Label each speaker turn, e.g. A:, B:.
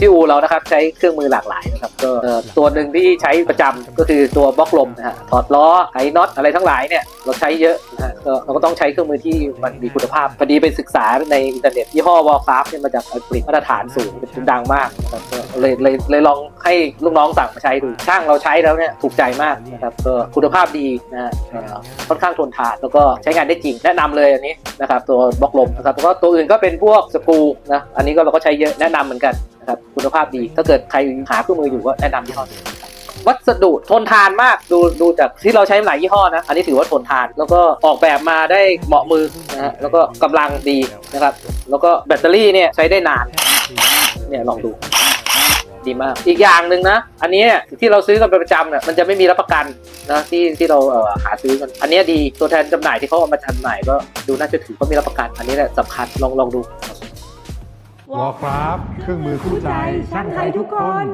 A: ที่อูเรานะครับใช้เครื่องมือหลากหลายนะครับก็ตัวหนึ่งที่ใช้ประจำก็คือตัวบล็อกลมนะฮะถอดล้อไอ้น็อตอะไรทั้งหลายเนี่ยเราใช้เยอะนะฮะก็เราก็ต้องใช้เครื่องมือที่มันมีคุณภาพพอดีไปศึกษาในอินเทอร์เน็ตยี่ห้อวอลคราฟเนี่ยมาจากอังกฤษมาตรฐานสูงเป็นดังมากนะครับก็เลยเลยเลยลองให้ลูกน้องสั่งมาใช้ดูช่างเราใช้แล้วเนี่ยถูกใจมากนะครับก็คุณภาพดีนะฮะค่อนข้างทนทานแล้วก็ใช้งานได้จริงแนะนำเลยอันนี้นะครับตัวบล็อกลมนะครับแล้วก็ตัวอื่นก็เป็นพวกสกูนะอันนี้ก็เราก็ใช้เยอะแนะนำเหมือนกัน ครับคุณภาพดีถ้าเกิดใครหาเครื่องมืออยู่ก็แนะนำยี่ห้อนี้วัสดุทนทานมากดูดูจากที่เราใช้หลายยี่ห้อนะ อันนี้ถือว่าทนทาน แล้วก็ออกแบบมาได้เหมาะมือนะฮะแล้วก็กำลังดีนะครับ แล้วก็แบตเตอรี่เนี่ยใช้ได้นานเนี่ยลองดูดีมาก อีกอย่างหนึ่งนะ อันนี้ที่เราซื้อกันเป็นประจำเนี่ยมันจะไม่มีรับประกันนะที่ที่เราเออหาซื้อกัน อันนี้ดีตัวแทนจำหน่ายที่เขาเอามาจำหน่ายก็ดูน่าจะถือว่ามีรับประกัน อันนี้แหละสำคัญลองลองดู
B: วอลคราฟเครื่องมือคู่ใจช่างไทยทุกคน